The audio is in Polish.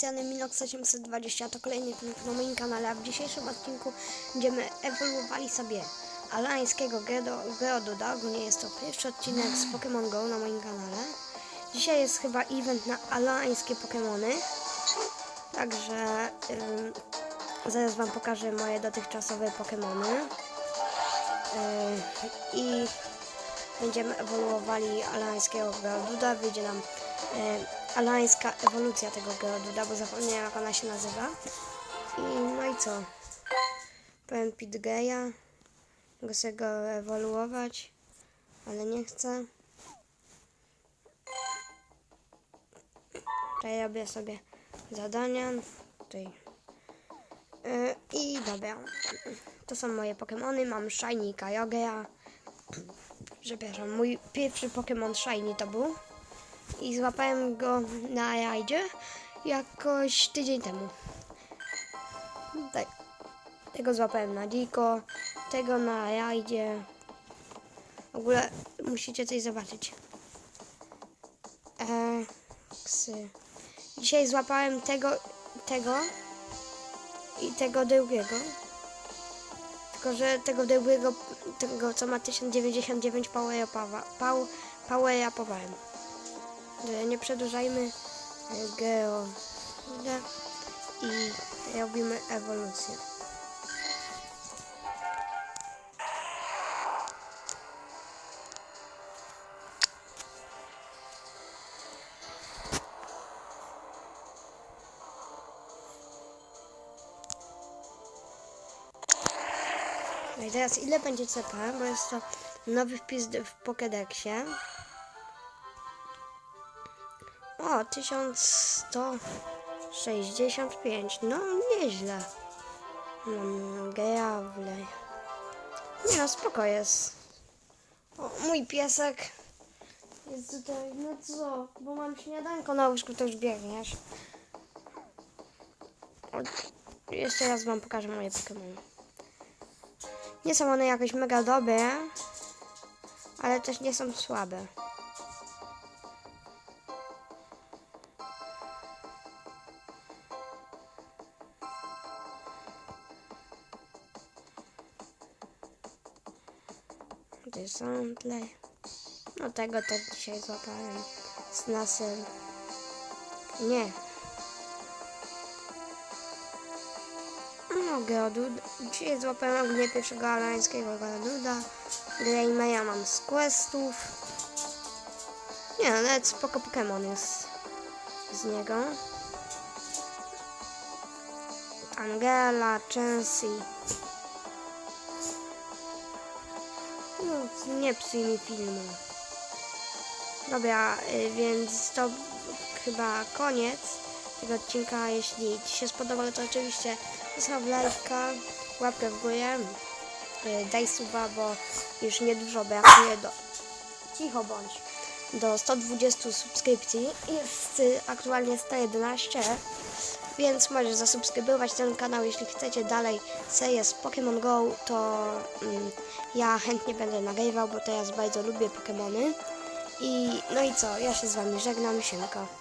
oficjalny Minox 820 to kolejny film na moim kanale, a w dzisiejszym odcinku będziemy ewoluowali sobie alańskiego Geoduda. Ogólnie jest to pierwszy odcinek z Pokémon Go na moim kanale. Dzisiaj jest chyba event na alańskie Pokémony, także ym, zaraz Wam pokażę moje dotychczasowe Pokémony. Yy, I będziemy ewoluowali alańskiego Geoduda. Wyjdzie nam e, alańska ewolucja tego Geoduda, bo zapomniałem jak ona się nazywa. I no i co? Powiem Pidgeya. Mogę sobie go ewoluować, ale nie chcę. Tutaj robię sobie zadania. Tutaj. E, I dobra. To są moje Pokémony. Mam Shiny Kyogea. Przepraszam, mój pierwszy Pokémon Shiny to był. I złapałem go na rajdzie jakoś tydzień temu. Tak. Tego złapałem na dziko, tego na rajdzie. W ogóle musicie coś zobaczyć. Eee, ksy. Dzisiaj złapałem tego, tego i tego drugiego. Tylko, że tego drugiego, tego co ma 1099 power power upowałem. Dobra, Nie przedłużajmy e, geo i robimy ewolucję. No i teraz ile będzie CP, bo jest to nowy wpis w Pokédexie. O, 1165. No, nieźle. Mam gejawle. Nie no, spoko jest. O, mój piesek jest tutaj. No co? Bo mam śniadanko na łóżku, to już biegniesz. O, jeszcze raz wam pokażę moje Pokémony. Nie są one jakoś mega dobre, ale też nie są słabe. Są tle? No tego też dzisiaj złapałem. Z nasem. Nie. No, Geodud. Dzisiaj złapałem ogólnie pierwszego alańskiego Geoduda. Greymaya mam z questów. Nie, no, nawet spoko Pokémon jest z niego. Angela, Chansey. No, nie psuj mi filmu. Dobra, y, więc to chyba koniec tego odcinka. Jeśli Ci się spodobało, to oczywiście zostaw lajka, łapkę w górę, y, daj suba, bo już niedużo brakuje do... Cicho bądź. Do 120 subskrypcji. Jest aktualnie 111, więc możesz zasubskrybować ten kanał, jeśli chcecie dalej serię Pokémon Go, to mm, ja chętnie będę nagrywał, bo teraz bardzo lubię Pokémony. I no i co, ja się z Wami żegnam, siemka.